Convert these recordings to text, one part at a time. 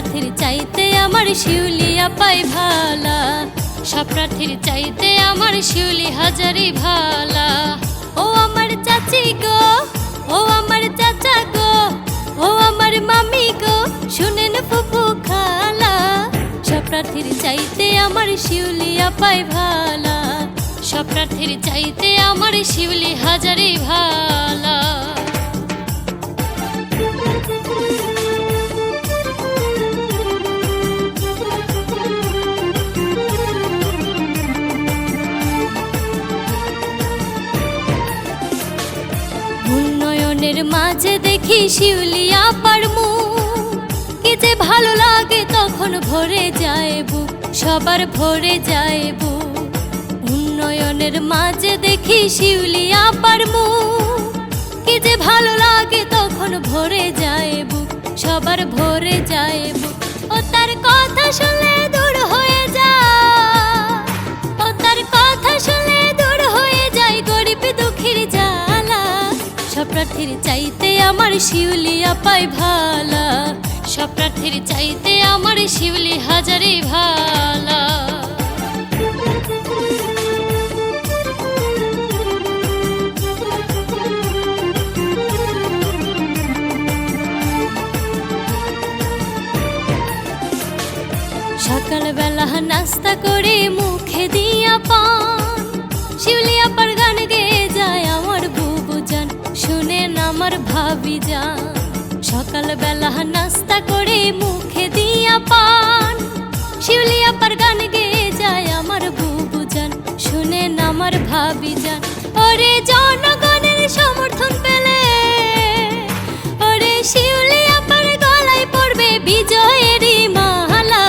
প্রার্থীর চাইতে আমার শিউলি আপাই ভালা। সব প্রার্থীর চাইতে আমার শিউলি হাজারি ভালা। ও আমার চাচি গো, ও আমার চাচা গো, ও আমার মামি গো, শুনেন ফুফু খালা। সব প্রার্থীর চাইতে আমার শিউলি আপাই ভালা। সব প্রার্থীর চাইতে আমার শিউলি হাজারি ভালা। উন্নয়নের মাঝে দেখি শিউলিয়া পারমু কি যে ভালো লাগে তখন ভরে যায় বুক, সবার ভরে যায় বুক। উন্নয়নের মাঝে দেখি শিউলিয়া পারমু কি যে ভালো লাগে তখন ভরে যায় বুক, সবার ভরে যায় বুক। ও তার কথা শুনলে সব প্রার্থীর চাইতে আমার শিউলি আপাই ভালা। সব প্রার্থীর চাইতে আমার শিউলি হাজারি ভালা। সকালবেলা নাস্তা করে মুখে দিয়া পান। শিউলিয়া পার আমার ভাবি যান। সকালবেলা নাস্তা করে মুখে দিয়া পান। শিউলিয়া পার গান গেয়ে যায় আমার বুবু জান শুনেন আমার ভাবি যান। ওরে জনগণের সমর্থন পেলে। ওরে শিউলিয়া পার গলায় পড়বে বিজয়েরই মালা।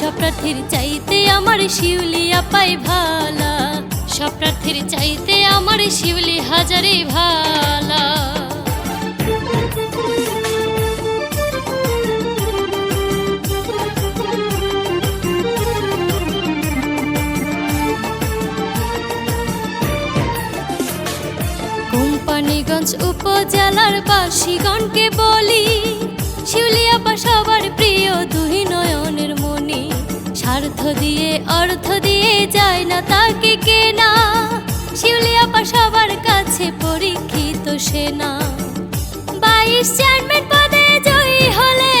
সব চাইতে আমার শিউলিয়া পাই ভালা। সব চাইতে আমার শিউলি হাজারে ভালা। কোম্পানিগঞ্জ উপজেলার বাসীগণকে বলি শিউলিয়াপা সবার প্রিয় দুই নয়নের মনি স্বার্থ দিয়ে, অর্থ দিয়ে যায় না তাকে কেনা শিউলিয়াপা সবার কাছে পরীক্ষিত সেনা। বাইশ চেয়ারম্যান পদে জয়ী হলে,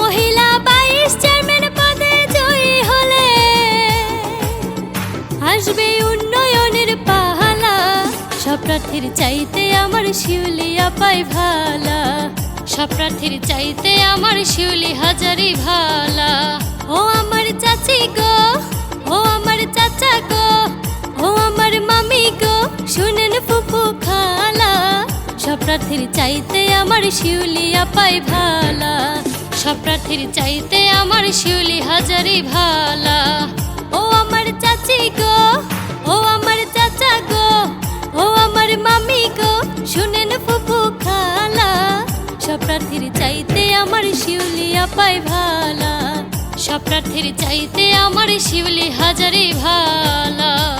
মহিলা বাইশ চেয়ারম্যান পদে জয়ী হলে, আসবে উন্নয়নের পাহালা সব প্রার্থীর চাইতে আমার শিউলিয়া পাই ভালা। সব প্রার্থীর চাইতে আমার শিউলি হাজারি ভালা। ও আমার চাচি গো, ও আমার চাচা গো, ও আমার মামি গো, শুনেন ফুফু খালা। সব প্রার্থীর চাইতে আমার শিউলিয়া পাই ভালা। সব প্রার্থীর চাইতে আমার শিউলি হাজারি ভালা। ও আমার চাচি গো প্রার্থীর চাইতে আমার শিউলিয়া পাই ভালা। সব প্রার্থীর চাইতে আমার শিউলি হাজারে ভালা।